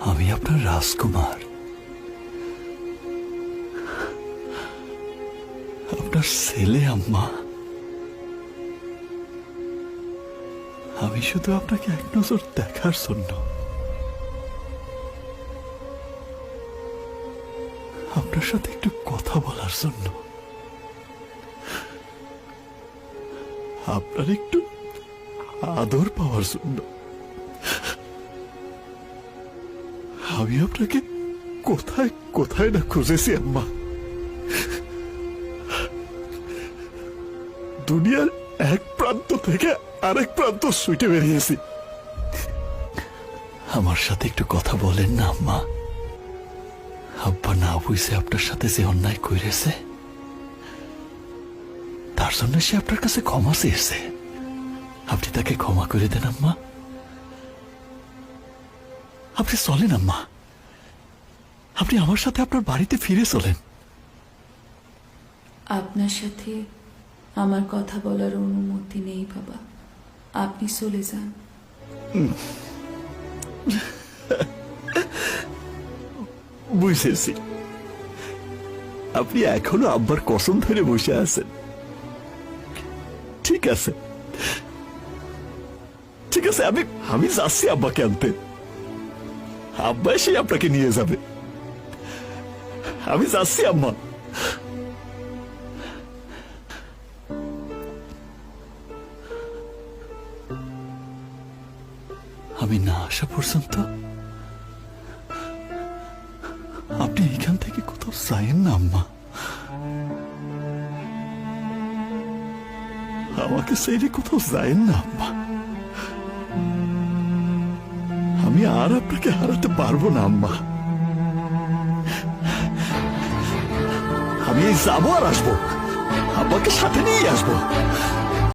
আমি আপনার রাজকুমার। আপনার ছেলে, আম্মা। আমি শুধু আপনাকে এক নজর দেখার জন্য। আপনার সাথে একটু কথা বলার জন্য। আপনার একটু আদর পাওয়ার জন্য। আমি আপনাকে কোথায় কোথায় না খুঁজেছি, আম্মা? দুনিয়ার এক প্রান্ত থেকে আরেক প্রান্ত ছুটে বেরিয়েছি। আমার সাথে একটু কথা বলেন না, আম্মা। আব্বা না বুঝে আপনার সাথে যে অন্যায় করেছে, তার জন্য সে আপনার কাছে ক্ষমা চেয়েছে। আপনি তাকে ক্ষমা করে দেন, আম্মা। আপনি চলেন আম্মা। আপনি আমার সাথে আপনার বাড়িতে ফিরে চলেন। আপনার সাথে আমার কথা বলার অনুমতি নেই বাবা। আপনি চলে যান। বুঝেছি। আপনি এখনও আব্বার কসম ধরে বসে আছেন। ঠিক আছে। ঠিক আছে আমি আমি যাচ্ছি আব্বাকে আনতে। আব্বা এসে আপনাকে নিয়ে যাবে। আমি যাচ্ছি, আম্মা। আমি না আসা পর্যন্ত আপনি এখান থেকে কোথাও যায়েন না, আম্মা। আমাকে সেইরে কোথাও যায়েন না, আম্মা। আমি আর আপনাকে হারাতে পারব না, আম্মা। আমি যাব আর আসব। আব্বাকে সাথে নিয়ে আসব।